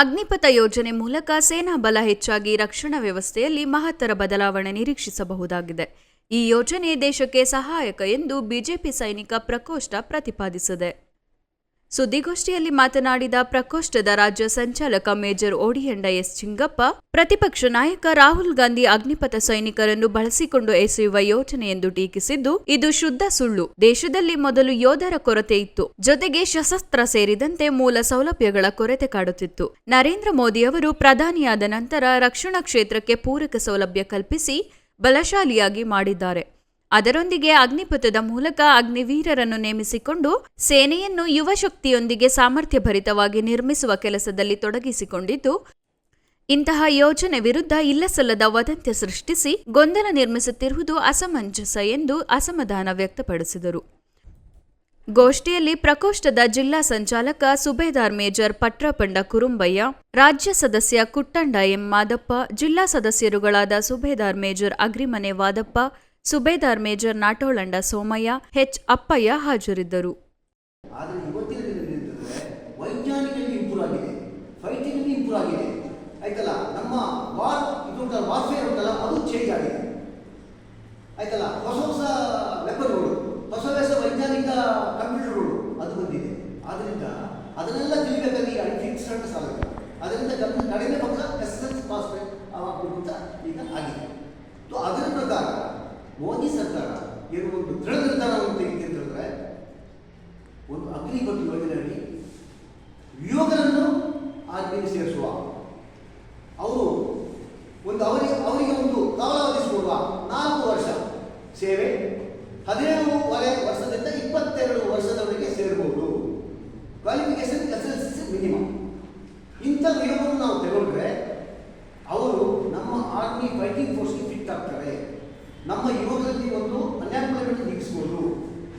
ಅಗ್ನಿಪಥ ಯೋಜನೆ ಮೂಲಕ ಸೇನಾ ಬಲ ಹೆಚ್ಚಾಗಿ ರಕ್ಷಣಾ ವ್ಯವಸ್ಥೆಯಲ್ಲಿ ಮಹತ್ತರ ಬದಲಾವಣೆ ನಿರೀಕ್ಷಿಸಬಹುದಾಗಿದೆ. ಈ ಯೋಜನೆ ದೇಶಕ್ಕೆ ಸಹಾಯಕ ಎಂದು ಬಿಜೆಪಿ ಸೈನಿಕ ಪ್ರಕೋಷ್ಠ ಪ್ರತಿಪಾದಿಸಿದೆ. ಸುದ್ದಿಗೋಷ್ಠಿಯಲ್ಲಿ ಮಾತನಾಡಿದ ಪ್ರಕೋಷ್ಠದ ರಾಜ್ಯ ಸಂಚಾಲಕ ಮೇಜರ್ ಓಡಿಯಂಡ ಎಸ್ ಚಿಂಗಪ್ಪ, ಪ್ರತಿಪಕ್ಷ ನಾಯಕ ರಾಹುಲ್ ಗಾಂಧಿ ಅಗ್ನಿಪಥ ಸೈನಿಕರನ್ನು ಬಳಸಿಕೊಂಡು ಎಸೆಯುವ ಯೋಜನೆ ಎಂದು ಟೀಕಿಸಿದ್ದು, ಇದು ಶುದ್ಧ ಸುಳ್ಳು. ದೇಶದಲ್ಲಿ ಮೊದಲು ಯೋಧರ ಕೊರತೆ ಇತ್ತು. ಜೊತೆಗೆ ಸಶಸ್ತ್ರ ಸೇರಿದಂತೆ ಮೂಲ ಸೌಲಭ್ಯಗಳ ಕೊರತೆ ಕಾಡುತ್ತಿತ್ತು. ನರೇಂದ್ರ ಮೋದಿ ಅವರು ಪ್ರಧಾನಿಯಾದ ನಂತರ ರಕ್ಷಣಾ ಕ್ಷೇತ್ರಕ್ಕೆ ಪೂರಕ ಸೌಲಭ್ಯ ಕಲ್ಪಿಸಿ ಬಲಶಾಲಿಯಾಗಿ ಮಾಡಿದ್ದಾರೆ. ಅದರೊಂದಿಗೆ ಅಗ್ನಿಪಥದ ಮೂಲಕ ಅಗ್ನಿವೀರರನ್ನು ನೇಮಿಸಿಕೊಂಡು ಸೇನೆಯನ್ನು ಯುವಶಕ್ತಿಯೊಂದಿಗೆ ಸಾಮರ್ಥ್ಯಭರಿತವಾಗಿ ನಿರ್ಮಿಸುವ ಕೆಲಸದಲ್ಲಿ ತೊಡಗಿಸಿಕೊಂಡಿದ್ದು, ಇಂತಹ ಯೋಜನೆ ವಿರುದ್ಧ ಇಲ್ಲಸಲ್ಲದ ವದಂತ್ಯ ಸೃಷ್ಟಿಸಿ ಗೊಂದಲ ನಿರ್ಮಿಸುತ್ತಿರುವುದು ಅಸಮಂಜಸ ಎಂದು ಅಸಮಾಧಾನ ವ್ಯಕ್ತಪಡಿಸಿದರು. ಗೋಷ್ಠಿಯಲ್ಲಿ ಪ್ರಕೋಷ್ಠದ ಜಿಲ್ಲಾ ಸಂಚಾಲಕ ಸುಬೇದಾರ್ ಮೇಜರ್ ಪಟ್ರಪಂಡ ಕುರುಂಬಯ್ಯ, ರಾಜ್ಯ ಸದಸ್ಯ ಕುಟ್ಟಂಡ ಎಂ ಮಾದಪ್ಪ, ಜಿಲ್ಲಾ ಸದಸ್ಯರುಗಳಾದ Subedar major Agrimane Vadappa Subedar major Natolanda Somaiah, H Appaiah ಹಾಜರಿದ್ದರು. ಅದರಿಂದ ಅದನ್ನೆಲ್ಲ ತಿಳಿಬೇಕಾದ್ರೆ ಈ ಫಿಕ್ಸ್ ಅಂತ ಸಾಲ ಅದರಿಂದ ಕಡಿಮೆ ಪಕ್ಷ ಎಸ್ ಎಸ್ ಪಾಸ್ ಅಂತ ಈಗ ಆಗಿದೆ ಸೊ ಅದರ ಪ್ರಕಾರ ಮೋದಿ ಸರ್ಕಾರ ಏನು ಒಂದು ದೃಢ ನಿರ್ಧಾರವನ್ನು ತೆಗೆದಿದೆ ಅಂತಂದ್ರೆ ಒಂದು ಅಗ್ನಿಪಥ ಯೋಜನೆಯಲ್ಲಿ ಯುವಕರನ್ನು ಆರ್ಮಿಗೆ ಸೇರಿಸುವ. ಅವರು ಒಂದು ಅವರಿಗೆ ಅವರಿಗೆ ಒಂದು ಕಾಲಾವಧಿ ಕೊಡುವ ನಾಲ್ಕು ವರ್ಷ ಸೇವೆ ಹದಿನೇಳುವರೆ ವರ್ಷದಿಂದ ಇಪ್ಪತ್ತೆರಡು ವರ್ಷದವರೆಗೆ ಸೇರಬಹುದು qualification S L C minimum ಇಂಥ ನಿಯಮವನ್ನು ನಾವು ತಗೊಂಡ್ರೆ, ಅವರು ನಮ್ಮ ಆರ್ಮಿ ಫೈಟಿಂಗ್ ಫೋರ್ಸ್ಗೆ ಫಿಟ್ ಆಗ್ತಾರೆ. ನಮ್ಮ ಯುವಕರಲ್ಲಿ ಒಂದು ಅನ್ಎಂಪ್ಲಾಯ್ಮೆಂಟ್ ನಿಗಿಸ್ಬೋದು.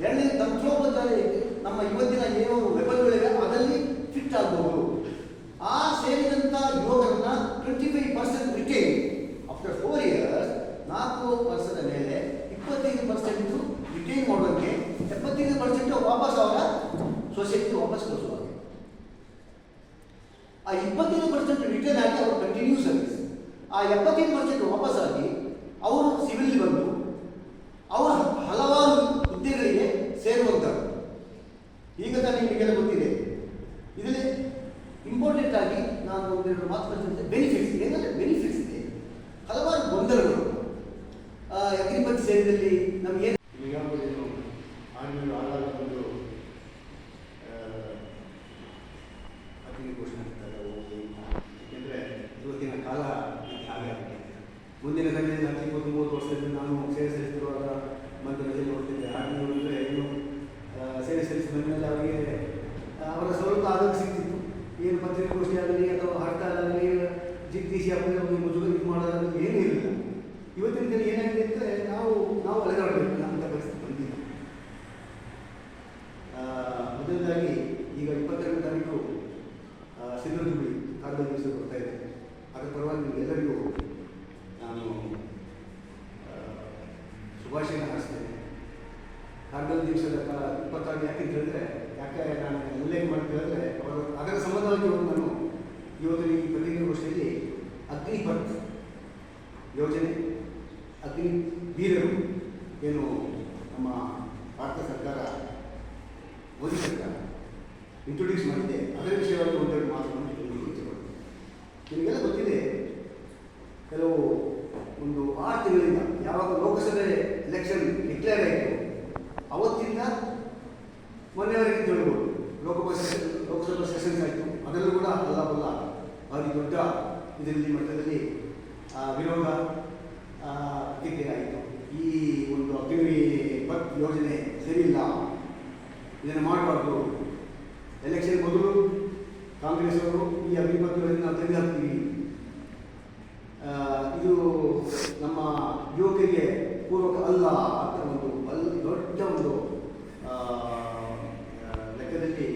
ಎರಡನೇ ತಂತ್ರೋಪಚಾರ ನಮ್ಮ ಇವತ್ತಿನ ಏನು ವೆಪನ್ಗಳಿವೆ ಅದರಲ್ಲಿ ಫಿಟ್ ಆಗ್ಬೋದು. ಆ ಸೇರಿದಂಥ ಯುವಕರನ್ನ twenty five percent retain after four years ನಾಲ್ಕು ವರ್ಷದ ಮೇಲೆ ಇಪ್ಪತ್ತೈದು ಪರ್ಸೆಂಟ್ ರಿಟೈನ್ ಮಾಡೋಕ್ಕೆ ಎಪ್ಪತ್ತೈದು ಪರ್ಸೆಂಟ್ ವಾಪಸ್ ಅವರ ಸೊಸೈಟಿ ವಾಪಸ್ ಕಳಿಸುವಾಗ ಆ ಇಪ್ಪತ್ತೈದು ಪರ್ಸೆಂಟ್ ರಿಟೇನ್ ಆಗಿ ಅವರು ಕಂಟಿನ್ಯೂ ಸರ್ವಿಸ್ ಆ ಎಪ್ಪತ್ತೈದು ಪರ್ಸೆಂಟ್ ವಾಪಸ್ ಆಗಿ ಅವರು ಸಿವಿಲ್ ಘೋಷಣೆ ಇವತ್ತಿನ ಕಾಲ ಹಾಗೆ ಮುಂದಿನ ಹತ್ತು ಇಪ್ಪತ್ತು ಮೂವತ್ತು ವರ್ಷದಿಂದ ನಾನು ಸೇವೆ ಸಲ್ಲಿಸಿರುವಾಗ ಮಧ್ಯದಲ್ಲಿ ನೋಡ್ತಿದ್ದೆ ಆರ್ಮಿಗಳು ಅಂದರೆ ಏನು ಸೇರಿ ಸಲ್ಲಿಸಿದ ಮೇಲೆ ಅವರಿಗೆ ಅವರ ಸ್ವಲ್ಪ ಆರೋಗ್ಯ ಸಿಗ್ತಿತ್ತು ಏನು ಪತ್ರಿಕಾಗೋಷ್ಠಿ ಆಗಲಿ ಅಥವಾ ಹಡ್ತಾಳ ಆಗಲಿ ಜಿಗ್ದೀಶಿ ಹಬ್ಬದ ಒಂದು ಮಾಡೋದಾಗಲಿ ಏನೂ ಇರಲಿಲ್ಲ ಇವತ್ತಿನ ದಿನ ಏನಾಗಿದೆ ನಾವು ನಾವು ಅಲೆದಾಡಬೇಕು ಅಂತ ಪರಿಸ್ಥಿತಿ ಮೊದಲನೇದಾಗಿ ಸಿದ್ಧದುರ್ಗಿ ಕಾರ್ಯ ದಿವಸ ಬರ್ತಾ ಇದೆ. ಅದರ ಪರವಾಗಿ ಎಲ್ಲರಿಗೂ ನಾನು ಶುಭಾಶಯ ಹಾರಿಸ್ತೇನೆ. ಕಾರ್ಗಲ್ ದಿವಸದ ಕಾಲ ಇಪ್ಪತ್ತಾರು ಯಾಕೆ ಹೇಳಿದ್ರೆ, ಯಾಕೆ ನಾನು ಉಲ್ಲೇಖ ಮಾಡ್ತೀನಿ ಅಂದರೆ ಅವರು ಅದರ ಸಂಬಂಧವಾಗಿ ನಾನು ಇವತ್ತು ಈ ಪತ್ರಿಕಾಗೋಷ್ಠಿಯಲ್ಲಿ ಅಗ್ನಿಪಥ್ ಯೋಜನೆ, ಅಗ್ನಿ ವೀರರು ಏನು ನಮ್ಮ ಭಾರತ ಸರ್ಕಾರ, ಮೋದಿ ಇಂಟ್ರೊಡ್ಯೂಸ್ ಮಾಡಿದ್ದೆ. ಅದರ ವಿಷಯವಾಗಿ ಒಂದೆರಡು ಮಾತುಗಳನ್ನು ಇಚ್ಛೆಪಡ್ತೀನಿ ನಿಮಗೆಲ್ಲ ಗೊತ್ತಿದೆ, ಕೆಲವು ಒಂದು ಆರು ತಿಂಗಳಿಂದ ಯಾವಾಗ ಲೋಕಸಭೆ ಎಲೆಕ್ಷನ್ ಡಿಕ್ಲೇರ್ ಆಯಿತು, ಅವತ್ತಿಂದ ಮೊನ್ನೆವರೆಗೆ ತಿಳ್ಬೋದು. ಲೋಕಸಭಾ ಲೋಕಸಭಾ ಸೆಷನ್ಸ್ ಆಯಿತು. ಅದರಲ್ಲೂ ಕೂಡ ಅಲ್ಲ ಬಲ್ಲ ಅವರಿಗೆ ದೊಡ್ಡ ಇದರಲ್ಲಿ ಮಟ್ಟದಲ್ಲಿ ವಿರೋಧ ಪ್ರತಿಕ್ರಿಯೆ ಆಯಿತು. ಈ ಒಂದು ಅಗ್ನಿ ಪತ್ ಯೋಜನೆ ಸರಿಯಿಲ್ಲ. ಇದನ್ನು ಮಾಡಬಾರ್ದು. ಎಲೆಕ್ಷನ್ ಮೊದಲು ಕಾಂಗ್ರೆಸ್ ಅವರು ಈ ಅಭಿಮತಗಳನ್ನು ತೆಗೆದು ಹಾಕ್ತೀವಿ ಇದು ನಮ್ಮ ಯುವಕರಿಗೆ ಪೂರ್ವಕ ಅಲ್ಲ ಅಂತ ಒಂದು ಅಲ್ಲಿ ದೊಡ್ಡ ಒಂದು ಲೆಕ್ಕದಲ್ಲಿ